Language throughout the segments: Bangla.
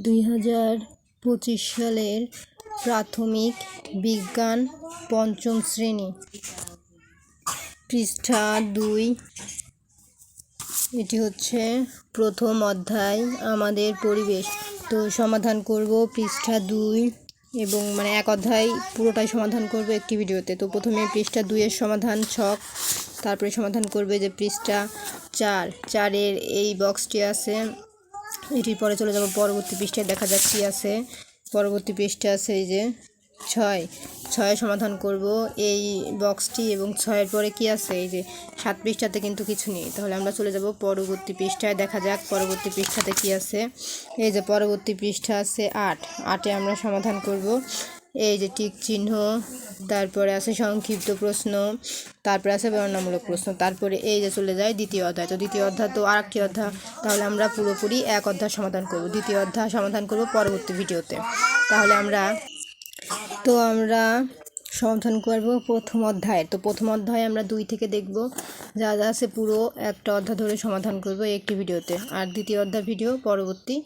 দুই হাজার পঁচিশ সালের প্রাথমিক বিজ্ঞান পঞ্চম শ্রেণি। পৃষ্ঠা দুই। এটি হচ্ছে প্রথম অধ্যায় আমাদের পরিবেশ। তো সমাধান করব পৃষ্ঠা দুই এবং মানে এক অধ্যায় পুরোটাই সমাধান করব একটি ভিডিওতে। তো প্রথমে পৃষ্ঠা দুইয়ের সমাধান ছক, তারপরে সমাধান করবে যে পৃষ্ঠা চার। চারের এই বক্সটি আছে এটির পরে চলে যাব পরবর্তী পৃষ্ঠায় দেখা যাক কী আছে। পরবর্তী পৃষ্ঠা আছে এই যে ছয়। ছয় সমাধান করব এই বক্সটি এবং ছয়ের পরে কি আছে? এই যে সাত পৃষ্ঠাতে কিন্তু কিছু নেই। তাহলে আমরা চলে যাব পরবর্তী পৃষ্ঠায়, দেখা যাক পরবর্তী পৃষ্ঠাতে কি আছে। এই যে পরবর্তী পৃষ্ঠা আছে আট। আটে আমরা সমাধান করব। এই যে টিক চিহ্ন, তারপরে আছে সংক্ষিপ্ত প্রশ্ন, তারপরে আছে বর্ণনামূলক প্রশ্ন, তারপরে এই যে চলে যায় দ্বিতীয় অধ্যায়। তো দ্বিতীয় অধ্যায় তো আরেকটি অধ্যায়, তাহলে আমরা পুরোপুরি এক অধ্যায় সমাধান করব। দ্বিতীয় অধ্যায় সমাধান করব পরবর্তী ভিডিওতে। তাহলে আমরা, তো আমরা সমাধান করব প্রথম অধ্যায় তো প্রথম অধ্যায় আমরা দুই থেকে দেখব, যা যা আছে পুরো একটা অধ্যায় ধরে সমাধান করব একটি ভিডিওতে। আর দ্বিতীয় অধ্যায় ভিডিও পরবর্তী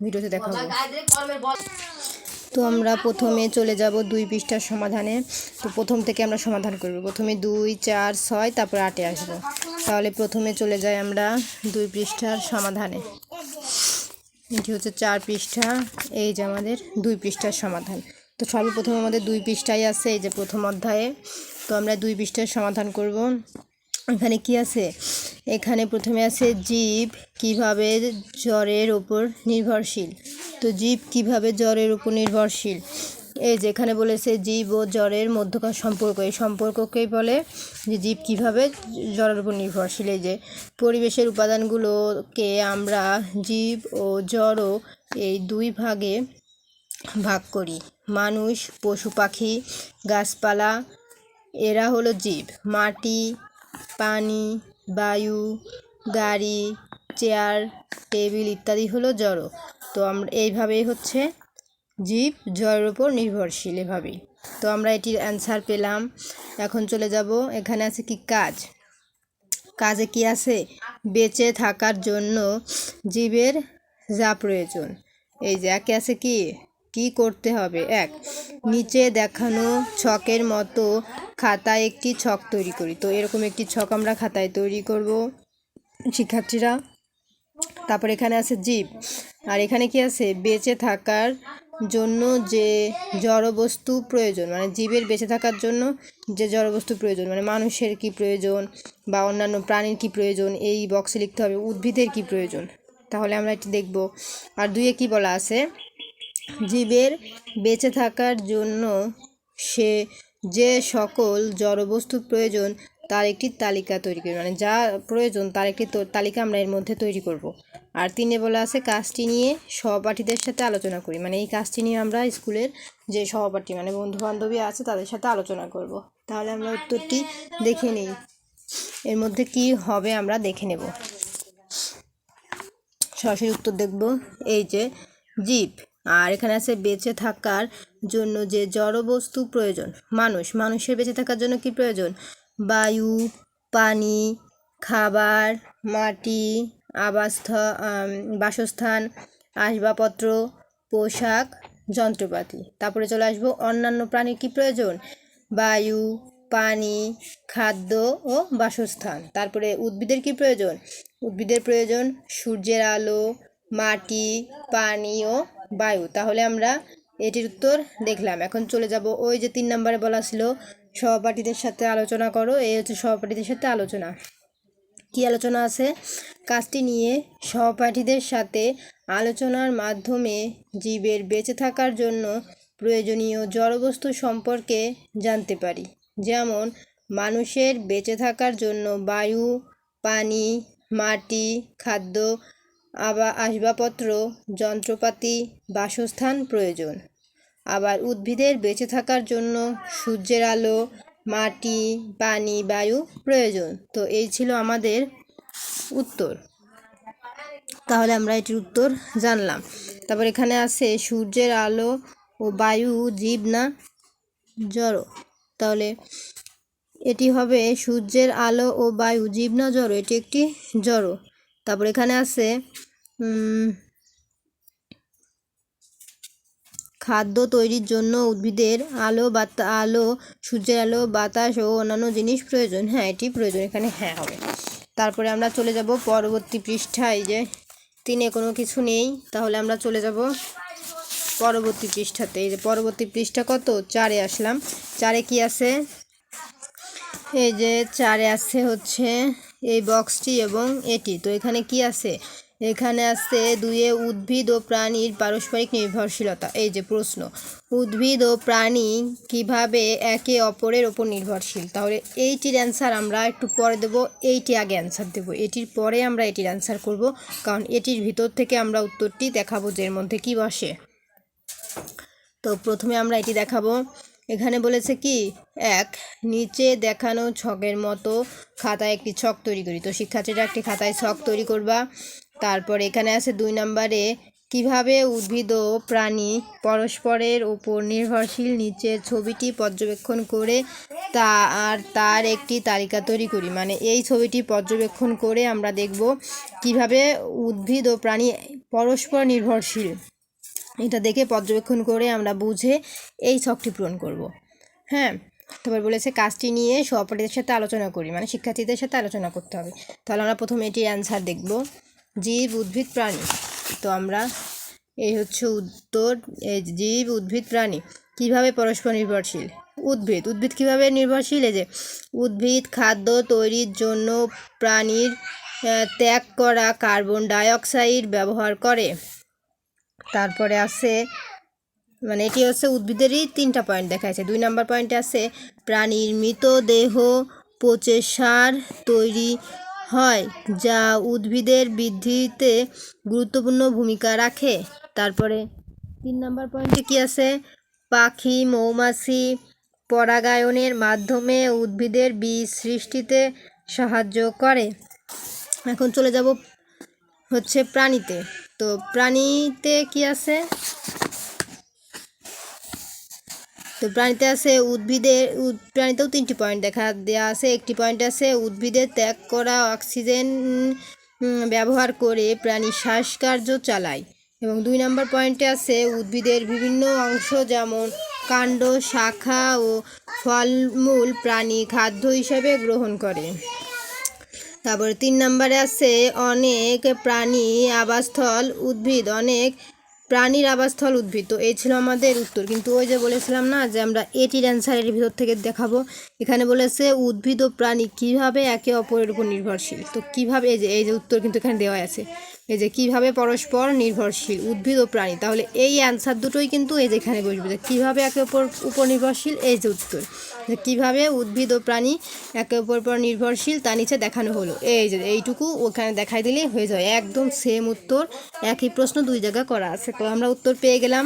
ভিডিওতে দেখাবো তো আমরা প্রথমে চলে যাব দুই পৃষ্ঠার সমাধানে, তো প্রথম থেকে আমরা সমাধান করব। প্রথমে দুই, চার, ছয়, তারপর আটে আসব। তাহলে প্রথমে চলে যাই আমরা দুই পৃষ্ঠার সমাধানে। এটি হচ্ছে চার পৃষ্ঠা, এই যে আমাদের দুই পৃষ্ঠার সমাধান। তো সর্বপ্রথম আমাদের দুই পৃষ্ঠাই আছে, এই যে প্রথম অধ্যায়ে। তো আমরা দুই পৃষ্ঠার সমাধান করব। এখানে কি আছে? এখানে প্রথমে আছে জীব কীভাবে জ্বরের ওপর নির্ভরশীল। তো জীব কীভাবে জ্বরের উপর নির্ভরশীল? এই যেখানে বলেছে জীব ও জ্বরের মধ্যকার সম্পর্ক, এই সম্পর্ককেই বলে যে জীব কীভাবে জ্বরের উপর নির্ভরশীল। এই যে পরিবেশের উপাদানগুলোকে আমরা জীব ও জড়ও এই দুই ভাগে ভাগ করি। মানুষ, পশু পাখি, গাছপালা, এরা হলো জীব। মাটি, পানি, বায়ু, গাড়ি, চেয়ার, টেবিল ইত্যাদি হলো জড়ো তো আমরা এইভাবেই হচ্ছে জীব জড়ের উপর নির্ভরশীল এভাবেই। তো আমরা এটির অ্যান্সার পেলাম। এখন চলে যাব। এখানে আছে কি কাজ? কাজে কি আছে? বেঁচে থাকার জন্য জীবের যা প্রয়োজন। এই যে একে আছে কি? কি করতে হবে? এক, নিচে দেখানো ছকের মতো খাতায় একটি ছক তৈরি করি। তো এরকম একটি ছক আমরা খাতায় তৈরি করব। শিক্ষার্থীরা তারপর এখানে আছে জীব। আর এখানে কি আছে? বেঁচে থাকার জন্য যে জড়বস্তু প্রয়োজন। মানে জীবের বেঁচে থাকার জন্য যে জড়বস্তু প্রয়োজন। মানে মানুষের কি প্রয়োজন বা অন্যান্য প্রাণীর কি প্রয়োজন? এই বক্সে লিখতে হবে উদ্ভিদের কি প্রয়োজন। তাহলে আমরা এটি দেখব। আর দুইয়ে কি বলা আছে? জীবের বেঁচে থাকার জন্য সে যে সকল জড়বস্তু প্রয়োজন তার একটি তালিকা তৈরি করি। মানে যা প্রয়োজন, তার একটি তালিকা আমরা এর মধ্যে তৈরি করব। আর তিনে বলা আছে, কাজটি নিয়ে সহপাঠীদের সাথে আলোচনা করি। মানে এই কাজটি নিয়ে আমরা স্কুলের যে সহপাঠী মানে বন্ধু বান্ধবী আছে, তাদের সাথে আলোচনা করব। তাহলে আমরা উত্তরটি দেখে নিই। এর মধ্যে কি হবে আমরা দেখে নেব। সরাসরি উত্তর দেখব। এই যে, জীব। আর এখানে আছে, বেঁচে থাকার জন্য যে জড়বস্তু প্রয়োজন, মানুষ। মানুষের বেঁচে থাকার জন্য কি প্রয়োজন? বায়ু, পানি, খাবার, মাটি আবাসস্থ বাসস্থান, আসবাবপত্র, পোশাক, যন্ত্রপাতি। তারপরে চলে আসব, অন্যান্য প্রাণীর কী প্রয়োজন? বায়ু, পানি, খাদ্য ও বাসস্থান। তারপরে উদ্ভিদের কি প্রয়োজন? উদ্ভিদের প্রয়োজন সূর্যের আলো, মাটি, পানি ও বায়ু। তাহলে আমরা এটির উত্তর দেখলাম। এখন চলে যাব, ওই যে তিন নম্বরে বলা ছিল সহপাঠীদের সাথে আলোচনা করো, এই হচ্ছে সহপাঠীদের সাথে আলোচনা। কি আলোচনা আছে? কাজটি নিয়ে সহপাঠীদের সাথে আলোচনার মাধ্যমে জীবের বেঁচে থাকার জন্য প্রয়োজনীয় জড়বস্তু সম্পর্কে জানতে পারি। যেমন, মানুষের বেঁচে থাকার জন্য বায়ু, পানি, মাটি, খাদ্য, আবা, আসবাবপত্র, যন্ত্রপাতি, বাসস্থান প্রয়োজন। আবার উদ্ভিদের বেঁচে থাকার জন্য সূর্যের আলো, মাটি, পানি, বায়ু প্রয়োজন। তো এই ছিল আমাদের উত্তর। তাহলে আমরা এটির উত্তর জানলাম। তারপর এখানে আছে, সূর্যের আলো ও বায়ু জীব না জড়ো। তাহলে এটি হবে সূর্যের আলো ও বায়ু জীব না জড়ো, এটি একটি জড়ো। তারপর এখানে আছে খাদ্য তৈরির জন্য উদ্ভিদের আলো, বাতা, আলো, সূর্যের আলো, বাতাস ও অন্যান্য জিনিস প্রয়োজন। হ্যাঁ এটি প্রয়োজন, এখানে হ্যাঁ হবে। তারপরে আমরা চলে যাব পরবর্তী পৃষ্ঠায়। যে, তিনে কোনো কিছু নেই, তাহলে আমরা চলে যাব পরবর্তী পৃষ্ঠাতে। এই যে, পরবর্তী পৃষ্ঠা কত? চারে আসলাম। চারে কি আছে? এই যে, চারে আছে হচ্ছে এই বক্সটি এবং এটি। তো এখানে কি আছে? এখানে আছে দুয়ে উদ্ভিদ ও প্রাণীর পারস্পরিক নির্ভরশীলতা। এই যে প্রশ্ন, উদ্ভিদ ও প্রাণী কীভাবে একে অপরের ওপর নির্ভরশীল? তাহলে এইটির অ্যান্সার আমরা একটু পরে দেব, এইটি আগে অ্যান্সার দেব। এটির পরে আমরা এটির অ্যান্সার করব, কারণ এটির ভিতর থেকে আমরা উত্তরটি দেখাবো যে এর মধ্যে কি বসে। তো প্রথমে আমরা এটি দেখাবো। এখানে বলেছে কি, এক, নিচে দেখানো ছকের মতো খাতায় একটি ছক তৈরি করি। তো শিক্ষার্থীরা একটি খাতায় ছক তৈরি করবা। তারপর এখানে আছে দুই নম্বরে, কীভাবে উদ্ভিদ ও প্রাণী পরস্পরের উপর নির্ভরশীল নিচের ছবিটি পর্যবেক্ষণ করে তা আর তার একটি তালিকা তৈরি করি। মানে এই ছবিটি পর্যবেক্ষণ করে আমরা দেখব কীভাবে উদ্ভিদ ও প্রাণী পরস্পর নির্ভরশীল। এটা দেখে পর্যবেক্ষণ করে আমরা বুঝে এই ছকটি পূরণ করব। হ্যাঁ তারপর বলেছে কাজটি নিয়ে সহপাঠীদের সাথে আলোচনা করি মানে শিক্ষার্থীদের সাথে আলোচনা করতে হবে। তাহলে আমরা প্রথমে এটির অ্যান্সার দেখব। জীব, উদ্ভিদ, প্রাণী। তো আমরা এই হচ্ছে উত্তর, এই জীব, উদ্ভিদ, প্রাণী। কীভাবে পরস্পর নির্ভরশীল? উদ্ভিদ। উদ্ভিদ কীভাবে নির্ভরশীল? এই যে উদ্ভিদ, খাদ্য তৈরির জন্য প্রাণীর ত্যাগ করা কার্বন ডাইঅক্সাইড ব্যবহার করে। তারপরে আছে মানে এটি হচ্ছে উদ্ভিদেরই তিনটা পয়েন্ট দেখা যাচ্ছে দুই নম্বর পয়েন্টে আছে প্রাণীর মৃতদেহ, পচে সার তৈরি হয়, যা উদ্ভিদের বৃদ্ধিতে গুরুত্বপূর্ণ ভূমিকা রাখে। তারপরে তিন নম্বর পয়েন্টে কি আছে? পাখি, মৌমাছি, পরাগায়নের মাধ্যমে উদ্ভিদের বীজ সৃষ্টিতে সাহায্য করে। এখন চলে যাব হচ্ছে প্রাণীতে। তো প্রাণীতে কি আছে? তো প্রাণীতে আছে উদ্ভিদের উদ- প্রাণীতেও তিনটি পয়েন্ট দেখা দেওয়া আছে। একটি পয়েন্ট আছে উদ্ভিদের ত্যাগ করা অক্সিজেন ব্যবহার করে প্রাণী শ্বাসকার্য চালায়। এবং দুই নম্বর পয়েন্টে আছে উদ্ভিদের বিভিন্ন অংশ যেমন কাণ্ড, শাখা ও ফলমূল প্রাণী খাদ্য হিসেবে গ্রহণ করে। তারপরে তিন নম্বরে আছে অনেক প্রাণী আবাসস্থল, উদ্ভিদ অনেক প্রাণীর আবাসস্থল উদ্ভিদ। তো এই ছিল আমাদের উত্তর। কিন্তু ওই যে বলেছিলাম না যে আমরা এটির অ্যান্সার এর ভিতর থেকে দেখাবো। এখানে বলেছে, উদ্ভিদ ও প্রাণী কীভাবে একে অপরের উপর নির্ভরশীল? তো কীভাবে এই যে এই যে উত্তর কিন্তু এখানে দেওয়া আছে। এই যে কীভাবে পরস্পর নির্ভরশীল, উদ্ভিদ ও প্রাণী? তাহলে এই অ্যান্সার দুটোই কিন্তু এই যেখানে বসবে যে কীভাবে একে অপর উপর নির্ভরশীল, এই যে উত্তর। যে কীভাবে উদ্ভিদ ও প্রাণী একে অপর পর নির্ভরশীল, তা নিচে দেখানো হলো। এই যে এইটুকু ওখানে দেখাই দিলেই হয়ে যায়। একদম সেম উত্তর, একই প্রশ্ন দুই জায়গা করা আছে। তো আমরা উত্তর পেয়ে গেলাম।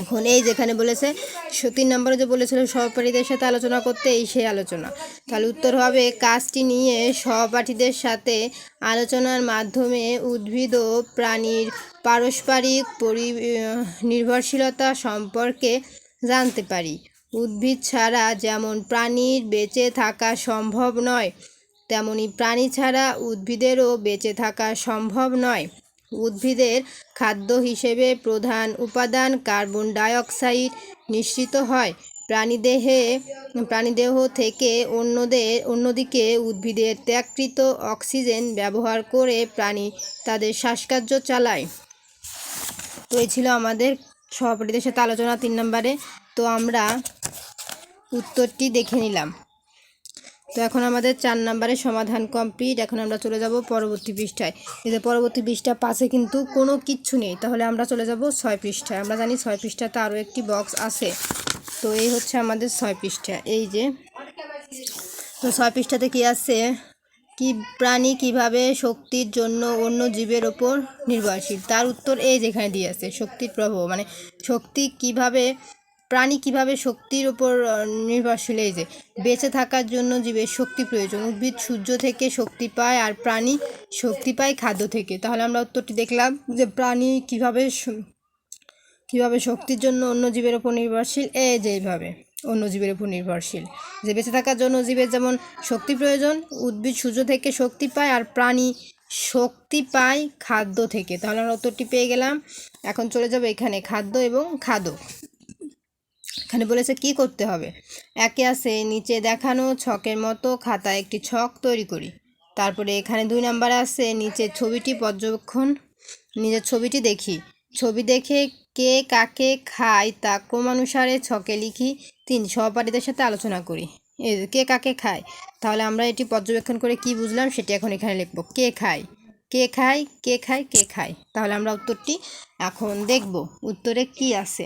এখন এই যেখানে বলেছে তিন নম্বরে যে বলেছিল সহপাঠীদের সাথে আলোচনা করতে, এই সেই আলোচনা। তাহলে উত্তর হবে, কাজটি নিয়ে সহপাঠীদের সাথে আলোচনার মাধ্যমে উদ্ভিদ ও প্রাণীর পারস্পরিক পরি, নির্ভরশীলতা সম্পর্কে জানতে পারি। উদ্ভিদ ছাড়া যেমন প্রাণীর বেঁচে থাকা সম্ভব নয়, তেমনি প্রাণী ছাড়া উদ্ভিদেরও বেঁচে থাকা সম্ভব নয়। উদ্ভিদের খাদ্য হিসেবে প্রধান উপাদান কার্বন ডাইঅক্সাইড নিঃসৃত হয়। প্রাণীদেহে, প্রাণীদেহ থেকে অন্যদের, অন্যদিকে উদ্ভিদের ত্যাগকৃত অক্সিজেন ব্যবহার করে প্রাণী তাদের শ্বাসকার্য চালায়। তো এই ছিল আমাদের সহপাঠীদের সাথে আলোচনা তিন নম্বরে। তো আমরা উত্তরটি দেখে নিলাম। তো এখন আমাদের চার নম্বরের সমাধান কমপ্লিট। এখন আমরা চলে যাব পরবর্তী পৃষ্ঠায়। এতে পরবর্তী পৃষ্ঠা পাশে কিন্তু কোনো কিচ্ছু নেই। তাহলে আমরা চলে যাব ছয় পৃষ্ঠায়। আমরা জানি ছয় পৃষ্ঠাতে আরও একটি বক্স আছে। তো এই হচ্ছে আমাদের ছয় পৃষ্ঠা। এই যে, তো ছয় পৃষ্ঠাতে কি আছে? কি প্রাণী কীভাবে শক্তির জন্য অন্য জীবের ওপর নির্ভরশীল? তার উত্তর এই যেখানে দিয়ে আছে, শক্তির প্রভাব মানে শক্তি কীভাবে প্রাণী কীভাবে শক্তির ওপর নির্ভরশীল? এই যে, বেঁচে থাকার জন্য জীবের শক্তি প্রয়োজন। উদ্ভিদ সূর্য থেকে শক্তি পায় আর প্রাণী শক্তি পায় খাদ্য থেকে। তাহলে আমরা উত্তরটি দেখলাম যে প্রাণী কীভাবে কীভাবে শক্তির জন্য অন্য জীবের ওপর নির্ভরশীল? এই যে এইভাবে, অন্য জীবের উপর নির্ভরশীল। যে বেঁচে থাকার জন্য জীবের যেমন শক্তি প্রয়োজন, উদ্ভিদ সূর্য থেকে শক্তি পায় আর প্রাণী শক্তি পায় খাদ্য থেকে। তাহলে আমরা উত্তরটি পেয়ে গেলাম। এখন চলে যাব এখানে খাদ্য এবং খাদক। এখানে বলেছে, কি করতে হবে? একে আছে নিচে দেখানো ছকের মতো খাতায় একটি ছক তৈরি করি। তারপরে এখানে দুই নাম্বার আছে, নিচের ছবিটি পর্যবেক্ষণ, নিজের ছবিটি দেখি। ছবি দেখে কে কাকে খায় তা ক্রমানুসারে ছকে লিখি, তিন সহপাঠীদের সাথে আলোচনা করি। কে কাকে খায়? তাহলে আমরা এটি পর্যবেক্ষণ করে কি বুঝলাম সেটি এখন এখানে লিখব। কে খায়? কে খায়? কে খায়? কে খায়? তাহলে আমরা উত্তরটি এখন দেখব। উত্তরে কি আছে?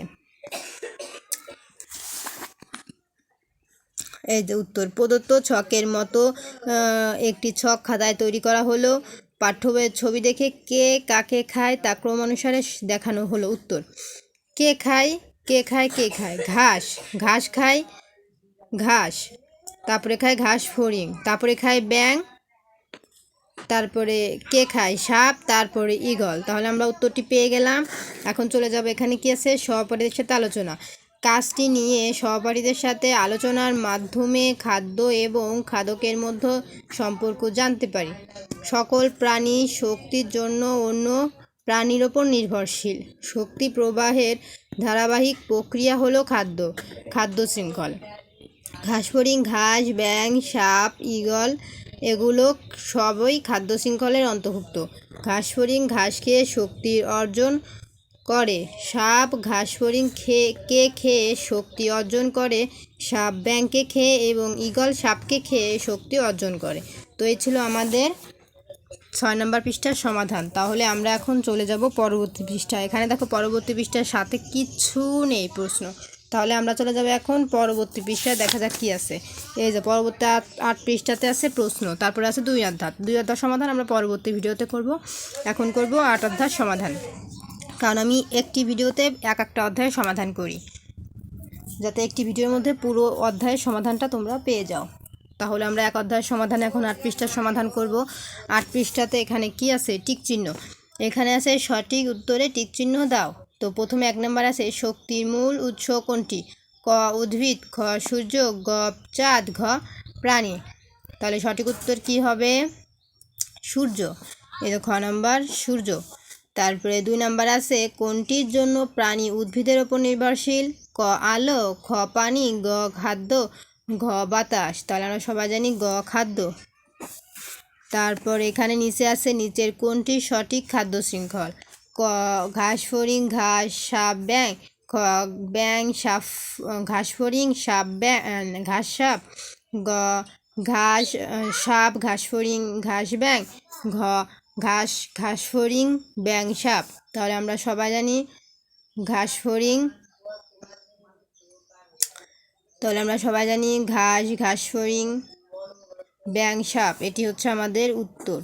এই যে উত্তর প্রদত্ত ছকের মতো একটি ছক খাতায় তৈরি করা হলো। পাঠ্যবইয়ের ছবি দেখে কে কাকে খায় তা ক্রমানুসারে দেখানো হলো উত্তর। কে খায় কে খায় কে খায়? ঘাস। ঘাস খায়, ঘাস। তারপরে খায় ঘাস, ফড়িং। তারপরে খায় ব্যাং তারপরে কে খায়? সাপ। তারপরে ঈগল তাহলে আমরা উত্তরটি পেয়ে গেলাম। এখন চলে যাব এখানে কি আছে? সহপাঠীদের সাথে আলোচনা। কাজটি নিয়ে সহপাঠীদের সাথে আলোচনার মাধ্যমে খাদ্য এবং খাদকের মধ্যে সম্পর্ক জানতে পারি। সকল প্রাণী শক্তির জন্য অন্য প্রাণীর ওপর নির্ভরশীল। শক্তি প্রবাহের ধারাবাহিক প্রক্রিয়া হলো খাদ্য খাদ্য শৃঙ্খল। ঘাস ফড়িং ঘাস ব্যাং সাপ, ঈগল এগুলো সবই খাদ্য শৃঙ্খলের অন্তর্ভুক্ত। ঘাস ফড়িং ঘাস খেয়ে শক্তির অর্জন করে। সাপ ঘাস ফড়িং খেয়ে কে খেয়ে শক্তি অর্জন করে, সাপ ব্যাংকে খেয়ে এবং ঈগল সাপকে খেয়ে শক্তি অর্জন করে। তো এই ছিল আমাদের ছয় নম্বর পৃষ্ঠার সমাধান। তাহলে আমরা এখন চলে যাব পরবর্তী পৃষ্ঠা এখানে দেখো পরবর্তী পৃষ্ঠার সাথে কিচ্ছু নেই প্রশ্ন। তাহলে আমরা চলে যাব এখন পরবর্তী পৃষ্ঠায়। দেখা যাক কি আছে। এই যে পরবর্তী আট পৃষ্ঠাতে আছে প্রশ্ন। তারপরে আছে দুই অধ্যায়। দুই অধ্যায় সমাধান আমরা পরবর্তী ভিডিওতে করব। এখন করব আট অধ্যায় সমাধান। কারণ আমি একটি ভিডিওতে এক একটা অধ্যায়ের সমাধান করি। যাতে একটি ভিডিওর মধ্যে পুরো অধ্যায়ের সমাধানটা তোমরা পেয়ে যাও। তাহলে আমরা এক অধ্যায়ের সমাধান এখন আট পৃষ্ঠার সমাধান করব। আট পৃষ্ঠাতে এখানে কি আছে? টিক চিহ্ন। এখানে আছে সঠিক উত্তরে টিক চিহ্ন দাও। তো প্রথমে এক নম্বর আছে শক্তির মূল উৎস কোনটি? ক উদ্ভিদ খ সূর্য, গ চাঁদ, ঘ প্রাণী। তাহলে সঠিক উত্তর কি হবে? সূর্য। তো খ নম্বর সূর্য। তারপরে দুই নাম্বার আছে, কোনটির জন্য প্রাণী উদ্ভিদের ওপর নির্ভরশীল? ক, আলো, খ, পানি, গ, খাদ্য, ঘ, বাতাস। তাহলে আমরা সবাই জানি গ, খাদ্য। তারপর এখানে নিচে আছে, নিচের কোনটি সঠিক খাদ্য শৃঙ্খল? ক, ঘাস, ফড়িং, ঘাস, সাপ ব্যাং খ ব্যাং সাপ, ঘাস, ফড়িং, সাপ ব্যাং ঘাস, সাপ। গ, ঘাস, সাপ, ঘাস, ফড়িং, ঘাস ব্যাং ঘ ঘাস ঘাস ফড়িং ব্যাং সাপ। তাহলে আমরা সবাই জানি ঘাস ফড়িং তাহলে আমরা সবাই জানি ঘাস ঘাস ফড়িং ব্যাং সাপ। এটি হচ্ছে আমাদের উত্তর।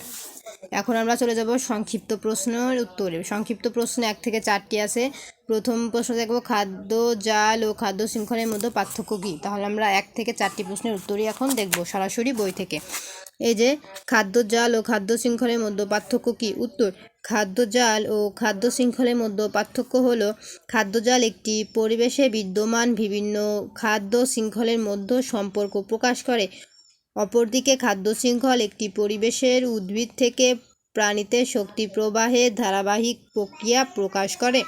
এখন আমরা চলে যাব সংক্ষিপ্ত প্রশ্নের উত্তরে। সংক্ষিপ্ত প্রশ্ন এক থেকে চারটি আছে। প্রথম প্রশ্ন দেখব, খাদ্য, জাল ও খাদ্য শৃঙ্খলের মধ্যে পার্থক্য কী? তাহলে আমরা এক থেকে চারটি প্রশ্নের উত্তরই এখন দেখব সরাসরি বই থেকে। এই যে, খাদ্য, জাল ও খাদ্য শৃঙ্খলের মধ্যে পার্থক্য কী? উত্তর, খাদ্য, জাল ও খাদ্য শৃঙ্খলের মধ্যে পার্থক্য হল, খাদ্য, জাল একটি পরিবেশে বিদ্যমান বিভিন্ন খাদ্য শৃঙ্খলের মধ্যে সম্পর্ক প্রকাশ করে। অপরদিকে খাদ্য শৃঙ্খল একটি পরিবেশের উদ্ভিদ থেকে প্রাণীতে শক্তি প্রবাহের ধারাবাহিক প্রক্রিয়া প্রকাশ করে।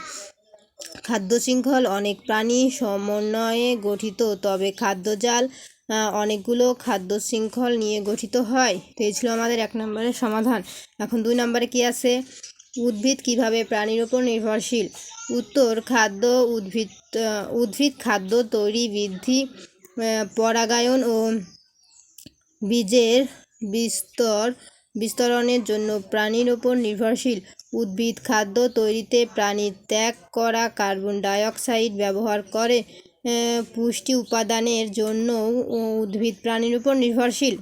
খাদ্য শৃঙ্খল অনেক প্রাণী সমন্বয়ে গঠিত, তবে খাদ্যজাল অনেকগুলো খাদ্য শৃঙ্খল নিয়ে গঠিত হয়। তো এই ছিল আমাদের এক নম্বরের সমাধান। এখন দুই নম্বরে কি আছে? উদ্ভিদ কীভাবে প্রাণীর ওপর নির্ভরশীল? উত্তর, খাদ্য উদ্ভিদ উদ্ভিদ খাদ্য তৈরি, বৃদ্ধি পরাগায়ন ও বীজের বিস্তর, বিস্তরণের জন্য প্রাণীর ওপর নির্ভরশীল। উদ্ভিদ খাদ্য তৈরিতে প্রাণীর ত্যাগ করা কার্বন ডাইঅক্সাইড ব্যবহার করে পুষ্টি উপাদানের জন্য উদ্ভিদ প্রাণীর উপর নির্ভরশীল।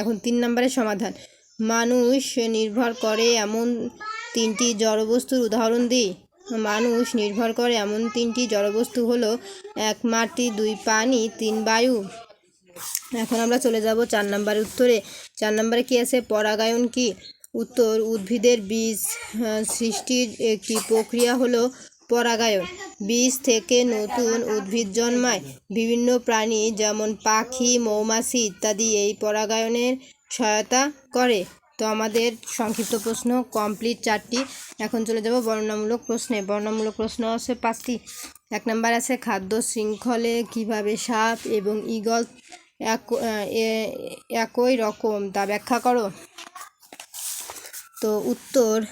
এখন তিন নম্বরের সমাধান। মানুষ নির্ভর করে এমন তিনটি জড়বস্তুর উদাহরণ দিই। মানুষ নির্ভর করে এমন তিনটি জড়বস্তু হলো, এক মাটি, দুই পানি, তিন বায়ু। এখন আমরা চলে যাব চার নম্বরের উত্তরে। চার নম্বরে কি আছে? পরাগায়ন কি? উত্তর, উদ্ভিদের বীজ সৃষ্টির একটি প্রক্রিয়া হলো পরাগায়ন। বীজ থেকে নতুন উদ্ভিদ জন্মায়। বিভিন্ন প্রাণী যেমন পাখি, মৌমাছি ইত্যাদি এই পরাগায়নের সহায়তা করে। তো আমাদের সংক্ষিপ্ত প্রশ্ন কমপ্লিট চারটি। এখন চলে যাব বর্ণনামূলক প্রশ্নে। বর্ণনামূলক প্রশ্ন আছে পাঁচটি। এক নম্বর আছে, খাদ্য শৃঙ্খলে কীভাবে সাপ এবং এ- একই রকম। তা ব্যাখ্যা করো। তো উত্তর,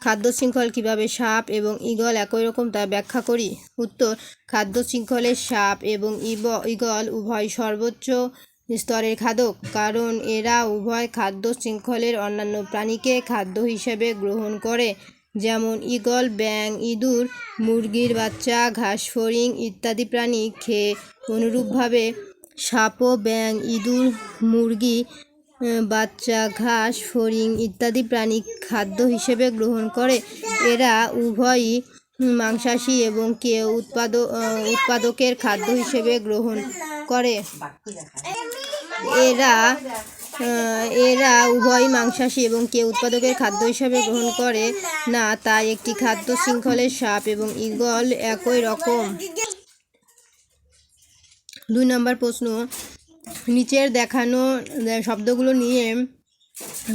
খাদ্য শৃঙ্খল কীভাবে সাপ এবং ঈগল একই রকম? তা ব্যাখ্যা করি। উত্তর, খাদ্য শৃঙ্খলের সাপ এবং ইব- ঈগল উভয় সর্বোচ্চ স্তরের খাদক, কারণ এরা উভয় খাদ্য শৃঙ্খলের অন্যান্য প্রাণীকে খাদ্য হিসেবে গ্রহণ করে। যেমন ঈগল ব্যাং ইঁদুর, মুরগির বাচ্চা, ঘাস, ফড়িং ইত্যাদি প্রাণী খেয়ে অনুরূপভাবে সাপও ব্যাং ইঁদুর, মুরগি বাচ্চা, ঘাস ফড়িং ইত্যাদি প্রাণী খাদ্য হিসেবে গ্রহণ করে। এরা উভয়ই মাংসাশী এবং কেউ উৎপাদ উৎপাদকের খাদ্য হিসেবে গ্রহণ করে। এরা এরা উভয়ই মাংসাশী এবং কেউ উৎপাদকের খাদ্য হিসাবে গ্রহণ করে না। তাই একটি খাদ্য শৃঙ্খলের সাপ এবং ঈগল একই রকম। দুই নম্বর প্রশ্ন, নিচের দেখানো শব্দগুলো নিয়ে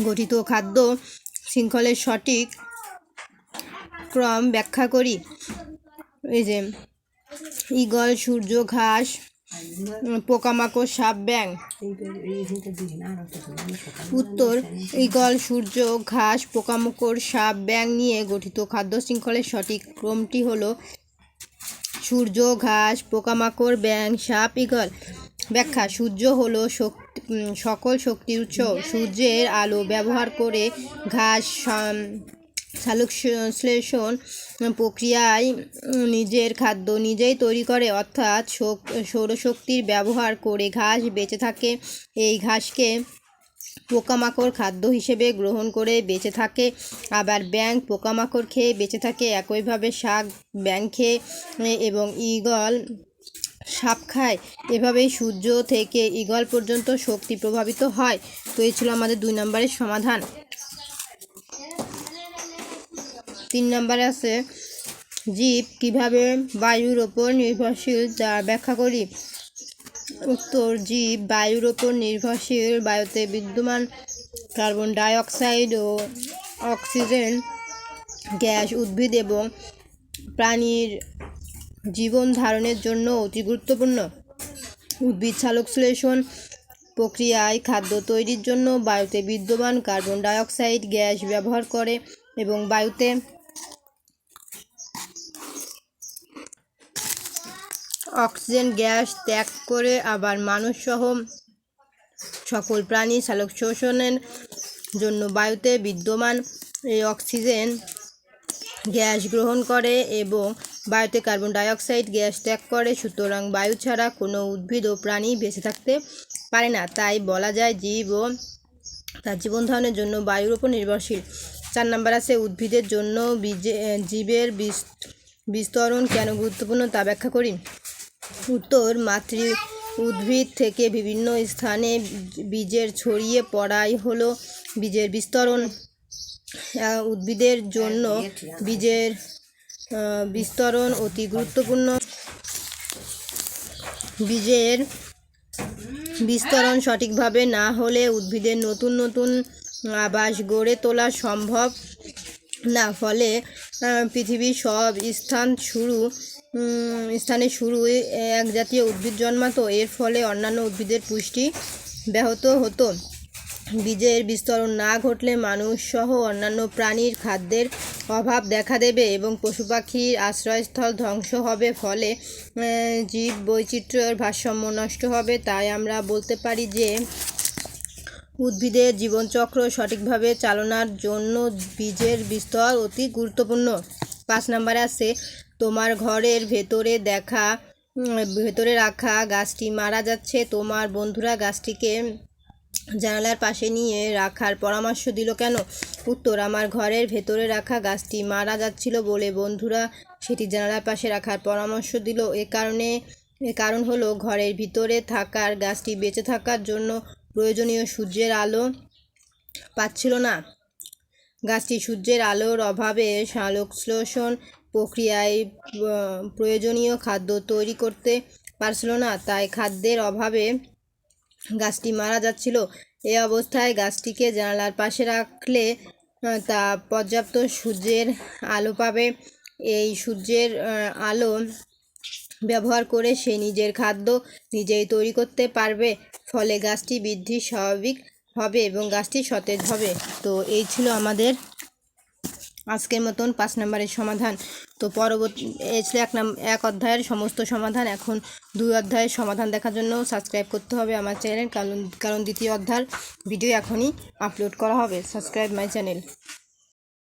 গঠিত খাদ্য শৃঙ্খলের সঠিক ক্রম ব্যাখ্যা করি। এই যে, ঈগল, সূর্য, ঘাস, পোকামাকড়, সাপ ব্যাং উত্তর, ঈগল, সূর্য, ঘাস, পোকামাকড়, সাপ ব্যাং নিয়ে গঠিত খাদ্য শৃঙ্খলের সঠিক ক্রমটি হলো সূর্য, ঘাস, পোকামাকড় ব্যাং সাপ, ঈগল। ব্যাখ্যা, সূর্য হলো শক্তি সকল শক্তির উৎস। সূর্যের আলো ব্যবহার করে ঘাস সালোকসংশ্লেষণ প্রক্রিয়ায় নিজের খাদ্য নিজেই তৈরি করে। অর্থাৎ শোক- সৌরশক্তির ব্যবহার করে ঘাস বেঁচে থাকে। এই ঘাসকে পোকামাকড় খাদ্য হিসেবে গ্রহণ করে বেঁচে থাকে। আবার ব্যাঙ পোকামাকড় খেয়ে বেঁচে থাকে। একইভাবে শাক, ব্যাঙ খেয়ে এবং ঈগল সাপ খায়। এভাবেই সূর্য থেকে ঈগল পর্যন্ত শক্তি প্রভাবিত হয়। তো এই ছিল আমাদের দুই নম্বরের সমাধান। তিন নম্বরে আছে, জীব কীভাবে বায়ুর ওপর নির্ভরশীল তা ব্যাখ্যা করি। উত্তর জীব, বায়ুর ওপর নির্ভরশীল, বায়ুতে বিদ্যমান কার্বন ডাইঅক্সাইড ও অক্সিজেন, গ্যাস, উদ্ভিদ এবং প্রাণীর জীবন ধারণের জন্য অতি গুরুত্বপূর্ণ। উদ্ভিদ সালোকসংশ্লেষণ প্রক্রিয়ায় খাদ্য তৈরির জন্য বায়ুতে বিদ্যমান কার্বন ডাই অক্সাইড গ্যাস ব্যবহার করে এবং বায়ুতে অক্সিজেন, গ্যাস ত্যাগ করে আবার মানুষসহ সকল প্রাণী সালোক শোষণের জন্য বায়ুতে বিদ্যমান এই অক্সিজেন, গ্যাস গ্রহণ করে এবং বায়ুতে কার্বন ডাই অক্সাইড গ্যাস ত্যাগ করে। সুতরাং বায়ু ছাড়া কোনো উদ্ভিদ ও প্রাণী বেঁচে থাকতে পারে না। তাই বলা যায় জীব ও তার জীবন ধারণের জন্য বায়ুর উপর নির্ভরশীল। চার নাম্বার আছে, উদ্ভিদের জন্য জীবের বিস- বিস্তরণ কেন গুরুত্বপূর্ণ তা ব্যাখ্যা করি। উত্তর মাতৃ উদ্ভিদ থেকে বিভিন্ন স্থানে বীজের ছড়িয়ে পড়াই হলো বীজের বিস্তরণ। উদ্ভিদের জন্য বীজের বিস্তরণ অতি গুরুত্বপূর্ণ। বীজের বিস্তরণ সঠিকভাবে না হলে উদ্ভিদের নতুন নতুন আবাস গড়ে তোলা সম্ভব না। ফলে পৃথিবীর সব স্থান শুরু স্থানে শুরু এক জাতীয় উদ্ভিদ জন্মাতো। এর ফলে অন্যান্য উদ্ভিদের পুষ্টি ব্যাহত হতো। বীজের বিস্তরণ না ঘটলে মানুষ সহ অন্যান্য প্রাণীর খাদ্যের অভাব দেখা দেবে এবং পশু পাখির আশ্রয়স্থল ধ্বংস হবে। ফলে জীব বৈচিত্র্যের ভারসাম্য নষ্ট হবে। তাই আমরা বলতে পারি যে, উদ্ভিদের জীবনচক্র সঠিকভাবে চালনার জন্য বীজের বিস্তর অতি গুরুত্বপূর্ণ। পাঁচ নম্বরে আছে তোমার ঘরের ভেতরে দেখা ভেতরে রাখা গাছটি মারা যাচ্ছে। তোমার বন্ধুরা গাছটিকে জানালার পাশে নিয়ে রাখার পরামর্শ দিল কেন? উত্তর, আমার ঘরের ভেতরে রাখা গাছটি মারা যাচ্ছিল বলে বন্ধুরা সেটি জানালার পাশে রাখার পরামর্শ দিল। এ কারণে, এ কারণ হলো ঘরের ভিতরে থাকার গাছটি বেঁচে থাকার জন্য প্রয়োজনীয় সূর্যের আলো পাচ্ছিল না। গাছটি সূর্যের আলোর অভাবে সালোকসংশ্লেষণ প্রক্রিয়ায় প্রয়োজনীয় খাদ্য তৈরি করতে পারছিল না। তাই খাদ্যের অভাবে গাছটি মারা যাচ্ছিল। এই অবস্থায় গাছটিকে জানালার পাশে রাখলে তা পর্যাপ্ত সূর্যের আলো পাবে। এই সূর্যের আলো ব্যবহার করে সে নিজের খাদ্য নিজেই তৈরি করতে পারবে। ফলে গাছটি বৃদ্ধি স্বাভাবিক হবে এবং গাছটি সতেজ হবে। তো এই ছিল আমাদের আজকের মতন পাঁচ নম্বরের সমাধান। তো পরবর্তী এসলে এক নাম, এক অধ্যায়ের সমস্ত সমাধান। এখন দুই অধ্যায়ের সমাধান দেখার জন্য সাবস্ক্রাইব করতে হবে আমার চ্যানেল, কারণ কারণ দ্বিতীয় অধ্যায়ের ভিডিও এখনই আপলোড করা হবে। Subscribe my channel.